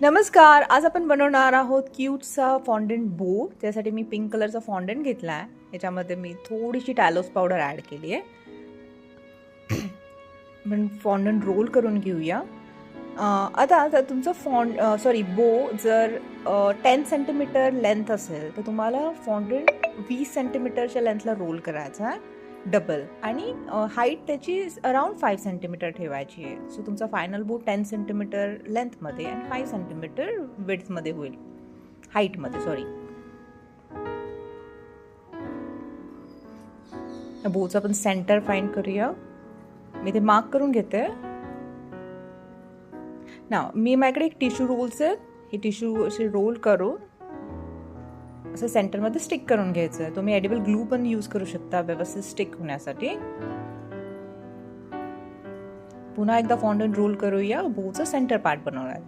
नमस्कार आज आपण बनवणार आहोत क्यूटचा फॉन्डंट बो त्यासाठी मी पिंक कलरचा फॉन्डंट घेतला आहे याच्यामध्ये मी थोडीशी टॅलोस पावडर ॲड केली आहे. आपण फॉन्डंट रोल करून घेऊया. आता जर तुमचं फॉन्ड सॉरी बो जर टेन सेंटीमीटर लेंथ असेल तर तुम्हाला फॉन्डंट वीस सेंटीमीटरच्या लेंथला रोल करायचा आहे. डबल आणि हाईट त्याची अराउंड फाईव्ह सेंटीमीटर ठेवायची आहे. सो तुमचा फायनल बूट टेन सेंटीमीटर लेंथमध्ये अँड फाईव्ह सेंटीमीटर विड्थमध्ये होईल. हाईटमध्ये सॉरी बोचा आपण सेंटर फाईंड करूया. मी ते मार्क करून घेते. ना मी माझ्याकडे एक टिश्यू रोल्स आहेत. हे टिश्यू असे रोल करून असं सेंटरमध्ये स्टिक करून घ्यायचं आहे. तुम्ही एडिबल ग्लू पण यूज करू शकता व्यवस्थित स्टिक होण्यासाठी. पुन्हा एकदा फॉन्डन रोल करूया. बोचं सेंटर पार्ट बनवणार